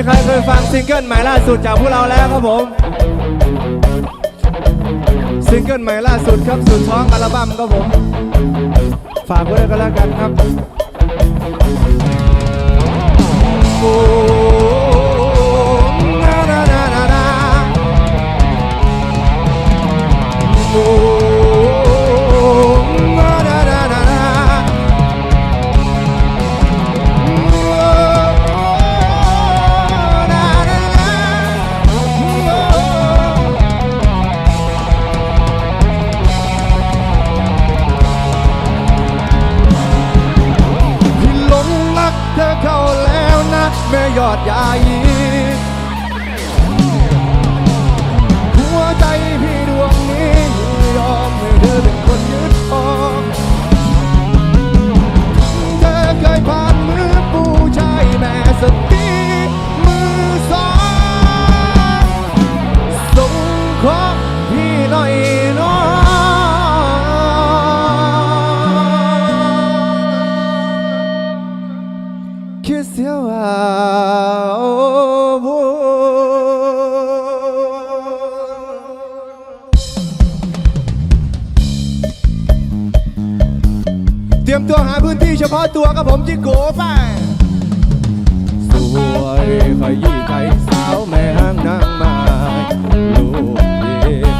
มีใครเคยฟังซิงเกิลใหม่ล่าสุดจากพวกเราแล้วครับผม ซิงเกิลใหม่ล่าสุดครับสุดท้องอัลบั้มครับผม ฝากไว้ด้วยกันแล้วกันครับ โอ้นานานานาโอ้ ตัวหาพื้นที่เฉพาะตัวกับผมจิโก้ไปสวยขยี้ใจสาวแม่ห้างนางไม้ลูกเย็น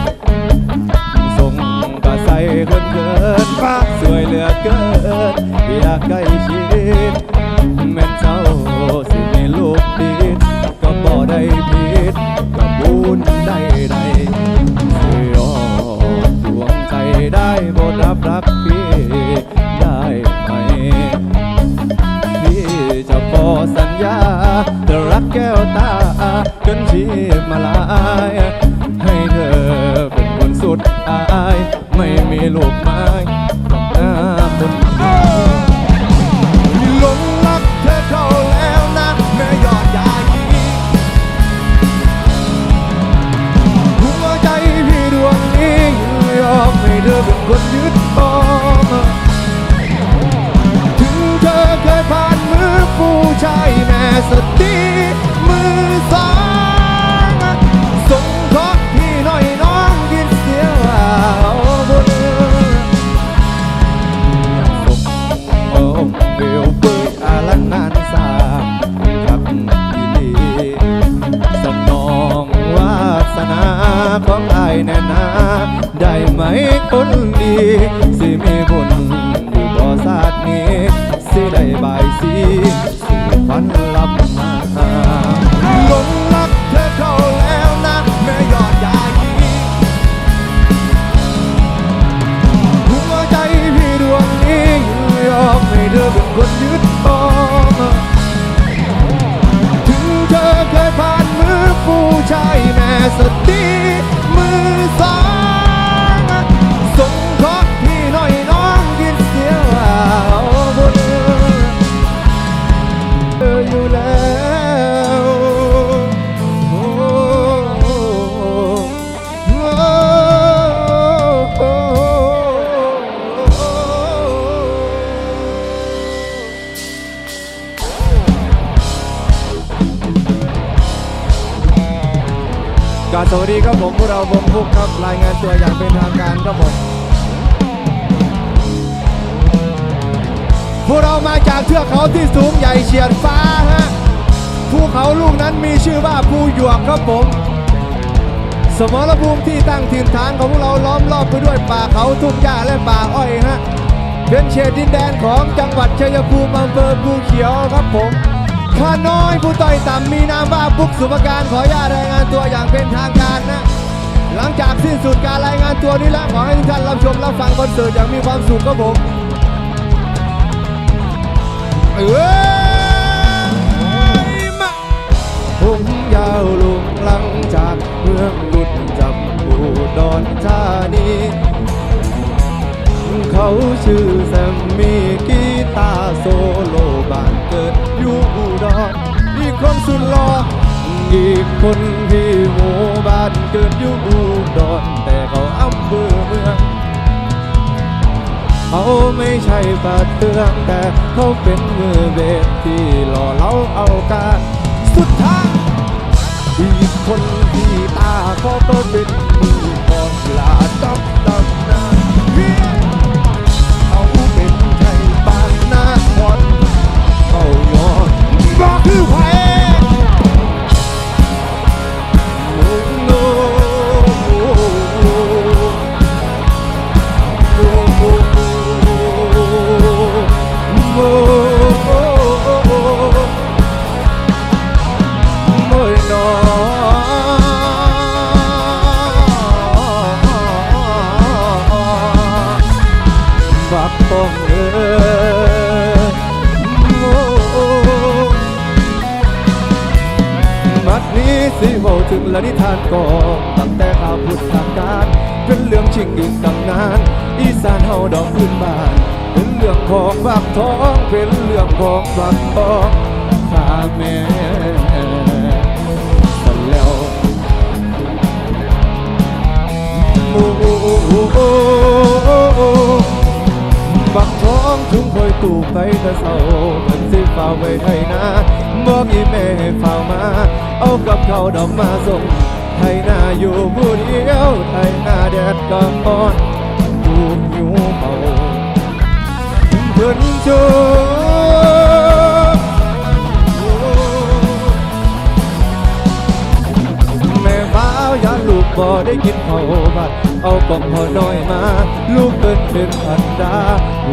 ส่งกระใสเกินเกินฟ้าสวยเหลือเกินอยากใกล้ชิด ก้วตาจนชีพมาลาย ให้เธอเป็นคนสุดอาย ไม่มีลูกไม้ต้องหน้าคนหลงรักเธอเข้าแล้วนะแม่ยอดยายีหัวใจพี่ดวงนี้ยอมให้เธอเป็นคนยึดครองถึงเธอเคยผ่านมือผู้ชายแม่สติ ได้บายสีสู่ฝันลับมาหลงรักเธอเข้าแล้วนะแม่ยอดยายีหัวใจพี่ดวงนี้ยอมให้เธอเป็นคนยึดครองถึงเธอเคยผ่านมือผู้ชายแม่สติมือสอ กาสวัสดีครับผมพวกเราวงพุกครับรายงานตัวอย่างเป็นทางการครับผมพวกเรามาจากเทือกเขาที่สูงใหญ่เฉียดฟ้าฮะภูเขาลูกนั้นมีชื่อว่าภูหยวกครับผม สมรภูมิที่ตั้งถิ่นฐานของพวกเราล้อมรอบไปด้วยป่าเขาทุ่งหญ้าและป่าอ้อยฮะเป็นเขตดินแดนของจังหวัดชัยภูมิอำเภอภูเขียวครับผม ข้าน้อยผู้ต่อยต่ำมีนามว่าปุ๊กสุภการขออนุญาตรายงานตัวอย่างเป็นทางการนะ หลังจากสิ้นสุดการรายงานตัวนี้แล้วขอให้ทุกท่านรับชมรับฟังคอนเสิร์ตอย่างมีความสุขครับผมเอ้ยมาผมยาวลุงหลังจากเมืองกุดจำปูดอนธานีเขาชื่อแซมมี่กีตาร์โซโลุลออีกคนพี่โมบ้านเกิดอยู่อุดรแต่เขาอ้ำเภอเมืองเขาไม่ใช่ปาเตืองแต่เขาเป็นมือเบสที่หล่อเล้าเอาการสุดท้ายอีกคนที่ตาเขาก็เป็นมือพอกีฬาดำดำนาเขาเป็นไทยปานนาคนเขายอมบอกคือใคร ฝ้าไว้ให้นาบอกอีแม่เฝ้ามา เอากับเขาดอกมาส่งไทยนาอยู่ผู้เดียวไทยนาแดดก็ร้อนดูหิวเมาเพื่อนโชแม่ฟ้ายาลูกบ่ได้กินเขาบัดเอากล่องพอน้อยมา ลูกเกินเป็นพันดา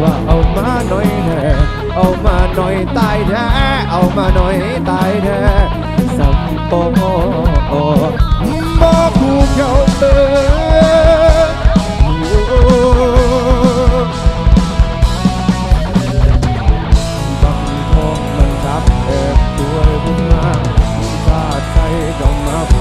ว่าเอามาน้อยแน่ เอามาหน่อยตายแท้เอามาหน่อยตายแท้สัมปองบ่คู่เก่าเติบังทองมันทับแอบด้วยบุมาชาติไทยมา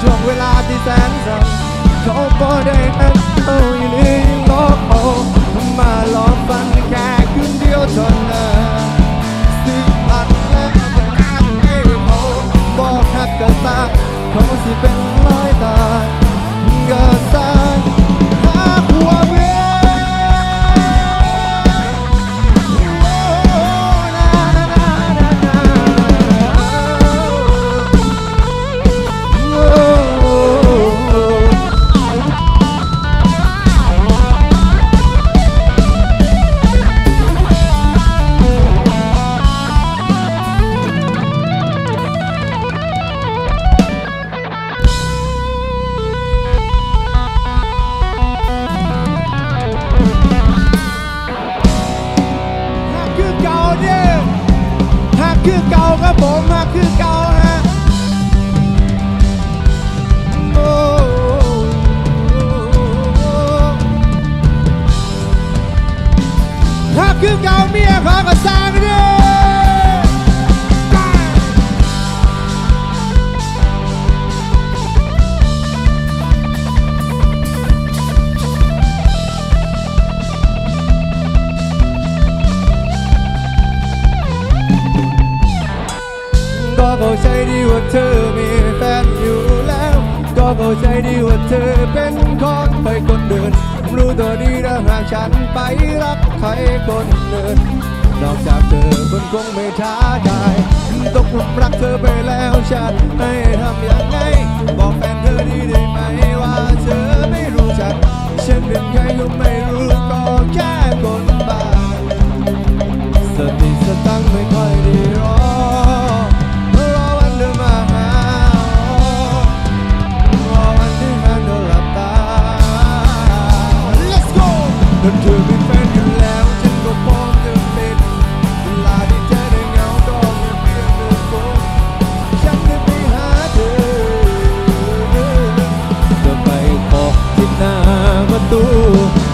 ช่วงเวลาที่แสนสั้นเขาก็ได้เป็นเราอยู่ในโลกโอ้มาหลอกฝันแค่คืนเดียวเท่านั้นสิบัดและแค่ไม่พอบอกหักกันตาเขาสิเป็นันไปรักใครคนหนึ่งนอกจากเธอคนคงไม่ท้าทายตกหลุมรักเธอไปแล้วฉันไม่ทำยังไง บอกแฟนเธอดีได้ไหมว่าเธอไม่รู้จัก ฉันเป็นใครก็ไม่รู้ก็แค่คนบ้าสติสตังไม่ค่อยดี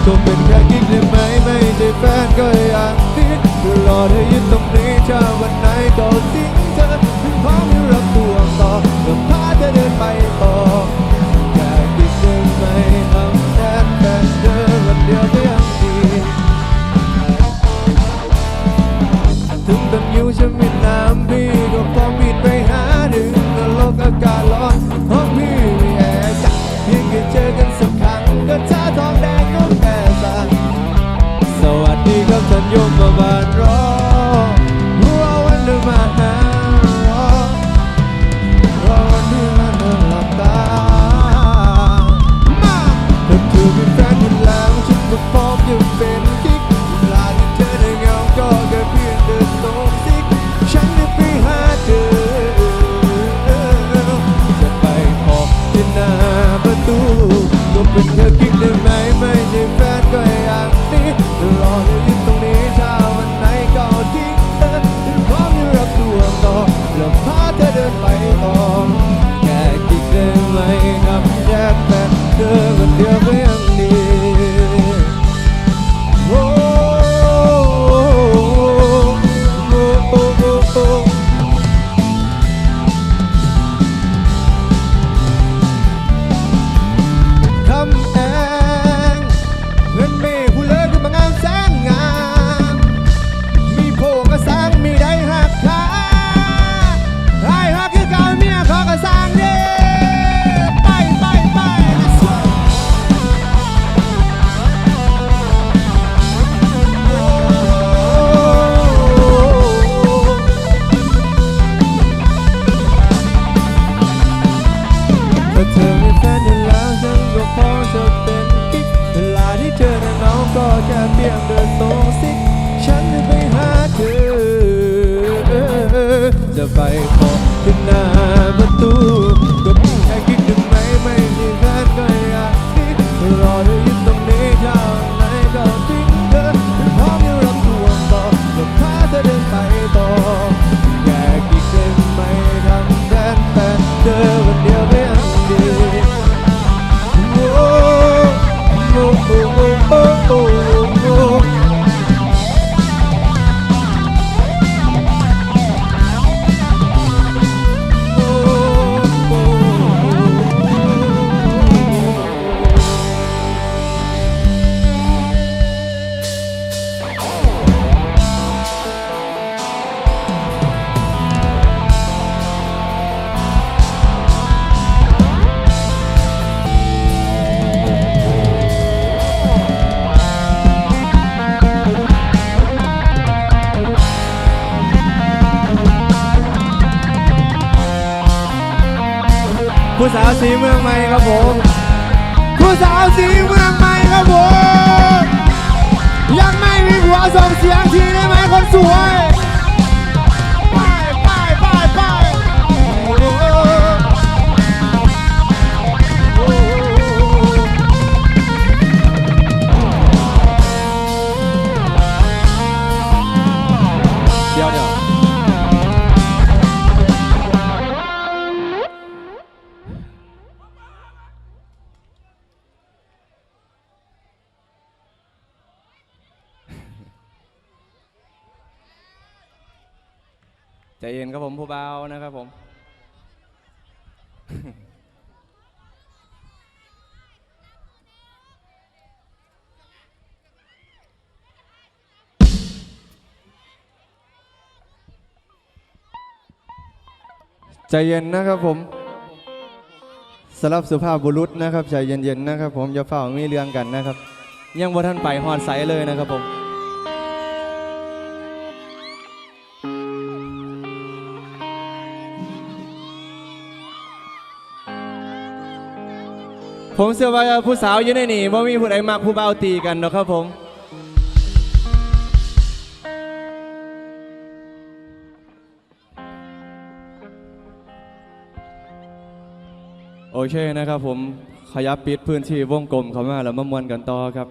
คงเป็นแค่กิ๊กได้ไหมไม่ใช่แฟนก็อยากคิดตรอดให้ยึดตรงนี้ถ้าวันไหนต้องทิ้ง ประตูก็เป็นเธอคิดเดิ ถึงหน้า เย็นครับผมผู้เบานะครับผม ใจเย็นนะครับผมสำหรับสุภาพบุรุษนะครับ ใจเย็นๆนะครับผมอย่าเฝ้ามีเรื่องกันนะครับ ยังบ่ท่านไปหอดใสเลยนะครับผม ผมเชื่อว่าผู้สาวอยู่ในนี่บ่ามีผู้ใดมักผู้เบาตีกันหรอกครับผมโอเคนะครับผมขยับปิดพื้นที่วงกลมเข้ามาแล้วมามวนกันต่อครับ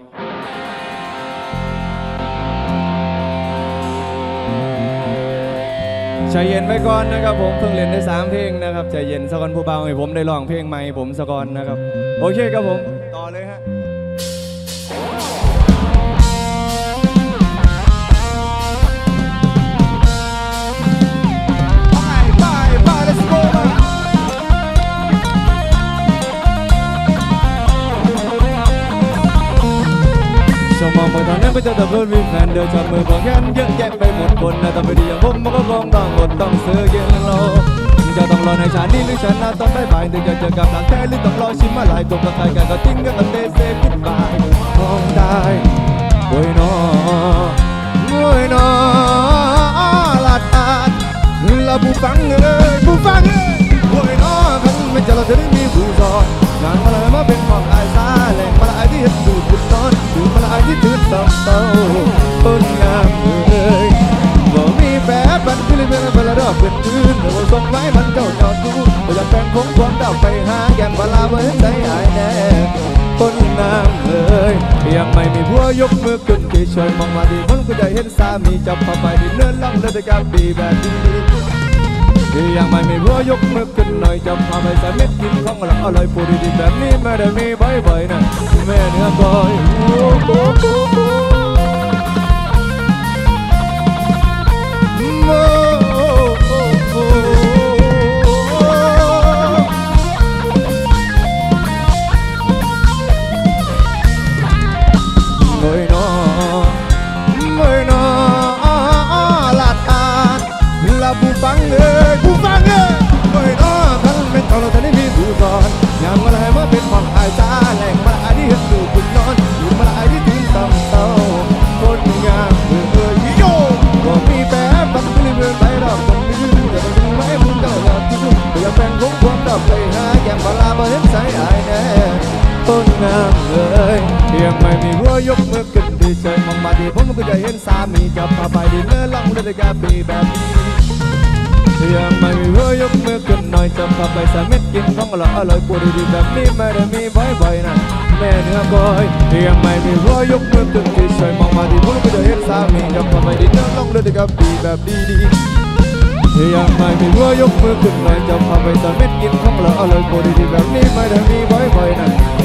ใจเย็นไว้ก่อนนะครับผมเพิ่งเล่นได้สามเพลงนะครับใจเย็นสักก่อนผู้เบาให้ผมได้ร้องเพลงใหม่ผมสกก่อนนะครับ โอเคครับผม ต่อเลยฮะไปไปไป let's go สมองเมื่อตอนนั้นไปเจอแต่เพื่อนมีแฟนเดินจับมือบอกแขนเยอะแยะไปหมดคนนะแต่ไม่ดีอย่างผมมันก็คงต้องอดต้องซื้อเย็นร จะต้องรอในชาตินี้หรือชนะต้องได้บายถึงจะเจอกับหลังแท้หรือต้องรอชิมมาหลายตัวกับใครกันก็ทิ้งกันก็เตะเซฟบายมองได้โอ้ยนอโอ้ยนอลาดอาดละผู้ฟังเอ้ยผู้ฟังเอ้ยโอ้ยนอคันไม่เจอเราจะได้มีผู้สอนงานมาเลยมาเป็นของอายซาแหล่งมาลายที่เห็นดูดบุญนอนดูมาลายที่ถือตำเต้าต้นงามเอ้ย องเวลารอบเป็นคืนเราส่งไว้มันเจ้าจอดดูบ่อยากแบ่งคงความเดาไปหาแก้มเวลาบ่เห็นใจหายแน่ต้นน้ำเอ้ยยังไม่มีผัวยกมือขึ้นที่ช่วยมองมาดีคนก็จะเห็นสามีจับเข้าไปดินเนินล่องเลยด้วยการดีแบบนี้ยังไม่มีผัวยกมือขึ้นหน่อยจับพาไปใส่เม็ดกินของเราอร่อยปูดีๆแบบนี้ไม่ได้มีบ่อยๆนะแม่เนื้อก้อยโอ้โหโอร่อยอร่อยปวดดีแบบนี้ไม่ได้มีบ่อยๆนะแม่เนื้อก้อยยังไม่มีรอยกมือขึ้นที่ช่วยมองมาที่พุ่งไปเจะเห็นสามีจะพาไปดินเนื้อลงเลือดกับดีแบบดีๆยังไม่มีรอยกมือขึ้นหน่อยจะพาไปสามิตกินของเร่อยอร่อยปวดดีแบบนี้ไม่ได้มีบ่อยๆนะ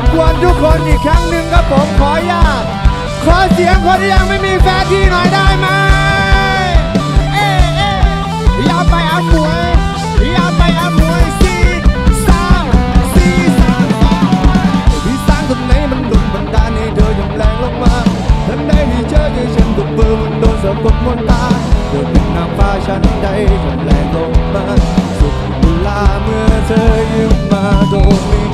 บกวนทุกคนอีกครั้งหนึ่งครับผมขออนุญาตขอเสียงคนที่ยังไม่มีแฟนที่หน่อยได้ไหมเอ๊ะเอ๊ะอย่าไปอาหมวยอย่าไปอาหมวยสี่สามสี่สามสองพี่สร้างตรงไหนมันหลุดบันดาลให้เธอยอมแรงลงมาทันใดที่เจอที่ฉันถูกปืนมันโดนสะกดมนตาเธอเป็นนางฟ้าชันใดยอมแรงลงมาสุดเวลาเมื่อเธอยืมมาตรงนี้มันอยาก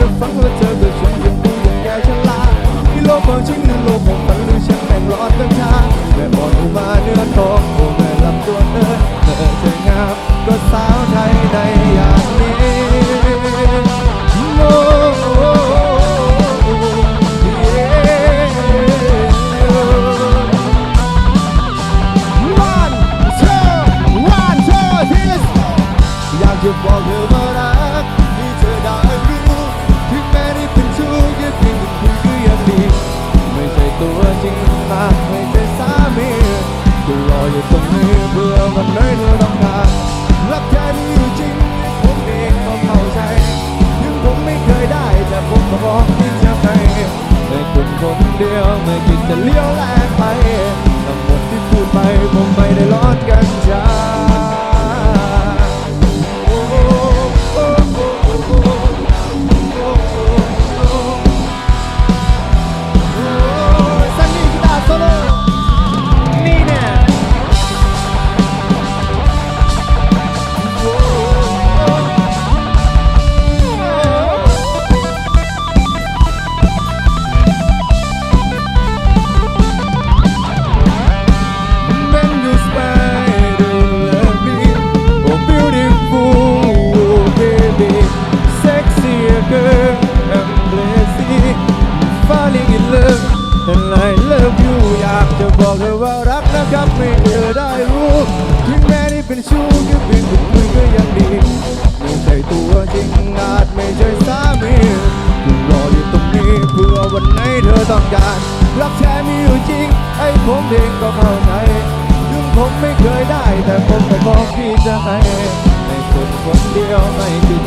จะฟังว่าเธอเกิดฉันยังดูอย่างแก่ฉลาดที่โลกของฉันนั้นโลกของฝันหรือฉันแม่งร้อนกันชาแต่บอนอุมาเนื้อทองโอ้แม่ลำตัวเธอเธอเธองามก็สาวไทยในอย่างนี้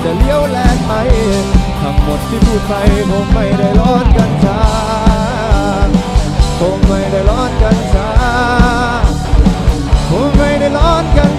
จะเลี้ยวแลกไป ทั้งหมดที่พูดไปผมไม่ได้ร้อนกันชาผมไม่ได้ร้อนกันชาผมไม่ได้ร้อนกัน